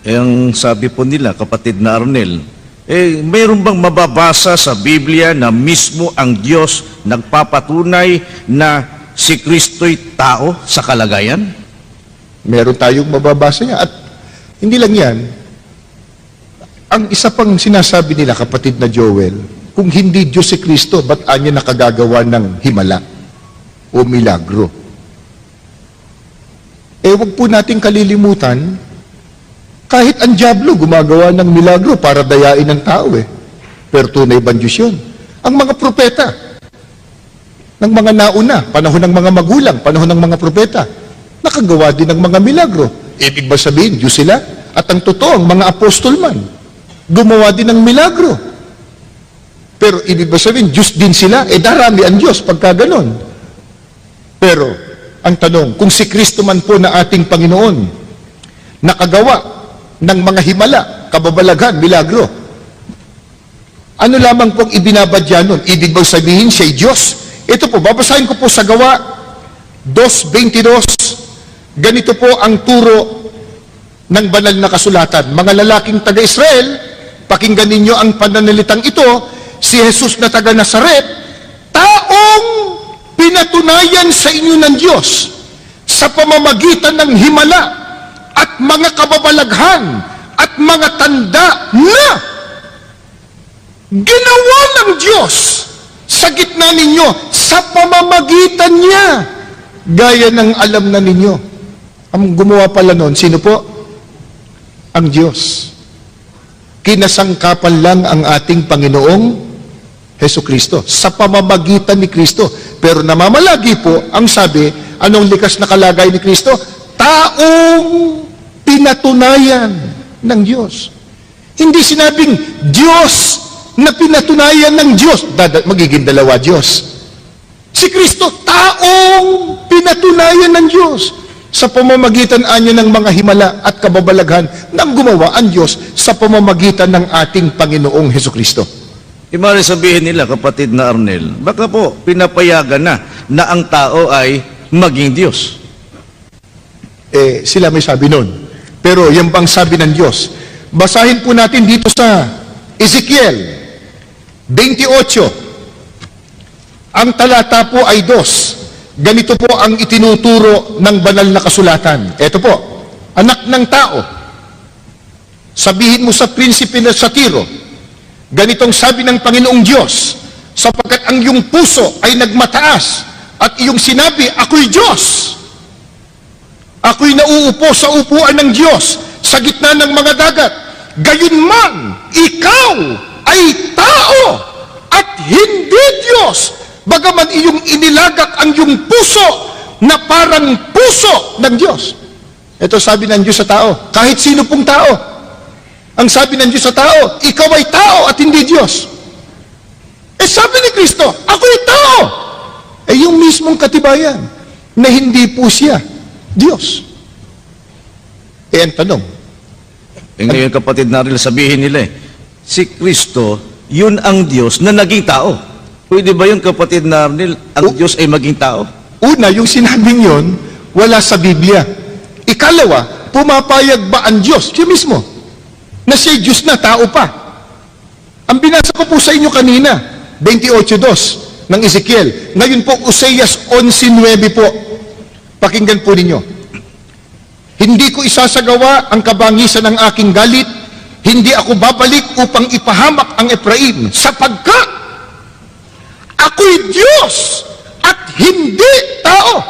Eh, ang sabi po nila, kapatid na Arnel, eh, mayroon bang mababasa sa Biblia na mismo ang Diyos nagpapatunay na si Kristo'y tao sa kalagayan? Meron tayong mababasa niya. At hindi lang yan, ang isa pang sinasabi nila, kapatid na Joel, kung hindi Diyos si Kristo, ba't anya nakagagawa ng himala o milagro? Eh, wag po natin kalilimutan, kahit ang Diablo gumagawa ng milagro para dayain ng tao eh. Pero tunay ba Diyos yun? Ang mga propeta, ng mga nauna, panahon ng mga magulang, panahon ng mga propeta, nakagawa din ng mga milagro. Ibig ba sabihin, Diyos sila? At ang totoo, ang mga apostol man, gumawa din ng milagro. Pero ibig ba sabihin, Diyos din sila? Eh darami ang Diyos pagka ganon. Pero, ang tanong, kung si Kristo man po na ating Panginoon, nakagawa ng mga himala, kababalaghan, milagro, ano lamang pong ibinabadya nun? Ibig bang sabihin siya'y Diyos? Ito po, babasahin ko po sa gawa 2.22. Ganito po ang turo ng banal na kasulatan. Mga lalaking taga-Israel, pakinggan ninyo ang pananalitang ito, si Jesus na taga Nazaret, taong pinatunayan sa inyo ng Diyos sa pamamagitan ng himala at mga kababalaghan at mga tanda na ginawa ng Diyos sa gitna ninyo sa pamamagitan niya gaya ng alam na ninyo ang gumawa pala noon sino po? ang Diyos kinasangkapan lang ang ating Panginoong Heso Kristo sa pamamagitan ni Kristo pero namamalagi po ang sabi anong likas na kalagay ni Kristo? taong pinatunayan ng Diyos hindi sinabing Diyos na pinatunayan ng Diyos. Dada, magiging dalawa Diyos. Si Kristo, taong pinatunayan ng Diyos sa pamamagitan anyo ng mga himala at kababalaghan ng gumawa ang Diyos sa pamamagitan ng ating Panginoong Heso Kristo. Imari sabihin nila, kapatid na Arnel, baka po pinapayagan na na ang tao ay maging Diyos. Eh, sila may sabi nun. Pero yan bang sabi ng Diyos? Basahin po natin dito sa Ezekiel 28. Ang talata po ay dos. Ganito po ang itinuturo ng banal na kasulatan. Ito po, anak ng tao, sabihin mo sa prinsipe na sa tiro, ganitong sabi ng Panginoong Diyos, sapagkat ang iyong puso ay nagmataas at iyong sinabi, ako'y Diyos. Ako'y nauupo sa upuan ng Diyos sa gitna ng mga dagat. Gayunman, ikaw ay tao at hindi Diyos. Bagaman iyong inilagak ang iyong puso na parang puso ng Diyos. Ito sabi ng Diyos sa tao, kahit sino pong tao. Ang sabi ng Diyos sa tao, ikaw ay tao at hindi Diyos. Eh sabi ni Kristo, ako'y tao. Eh yung mismong katibayan na hindi po siya Diyos. Eh ang tanong, Eh ngayon, kapatid na Arnel, sabihin nila eh, si Kristo, yun ang Diyos na naging tao. Pwede ba yun, kapatid na Arnel, ang Oh. Diyos ay maging tao? Una, yung sinabing yon, wala sa Biblia. Ikalawa, pumapayag ba ang Diyos, siya mismo, na siya Diyos na, tao pa? Ang binasa ko po sa inyo kanina, 28.2 ng Ezekiel. Ngayon po, Oseas 11.9 po. Pakinggan po ninyo. Hindi ko isasagawa ang kabangisan ng aking galit. Hindi ako babalik upang ipahamak ang Ephraim sapagkat ako'y Diyos at hindi tao.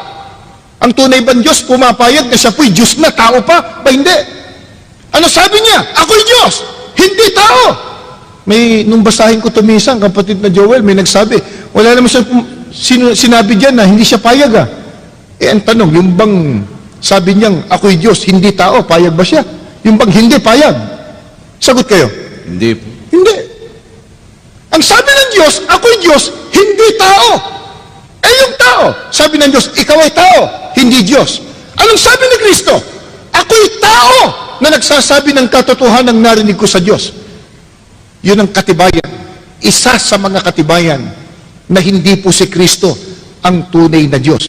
Ang tunay bang Diyos pumapayag na siya po'y Diyos na tao pa? Ba hindi? Ano sabi niya? Ako'y Diyos, hindi tao. May, nung basahin ko tumisang, kapatid na Joel, may nagsabi, wala naman siya sinabi diyan na hindi siya payag ah. Eh, ang tanong, yung bang sabi niyang, ako'y Diyos, hindi tao, payag ba siya? Yung bang hindi payag? Sagot kayo. Hindi po. Hindi. Ang sabi ng Diyos, ako'y Diyos, hindi tao. Eh yung tao, sabi ng Diyos, ikaw ay tao, hindi Diyos. Anong sabi ni Kristo? Ako'y tao na nagsasabi ng katotohanan ng narinig ko sa Diyos. Yun ang katibayan. Isa sa mga katibayan na hindi po si Kristo ang tunay na Diyos.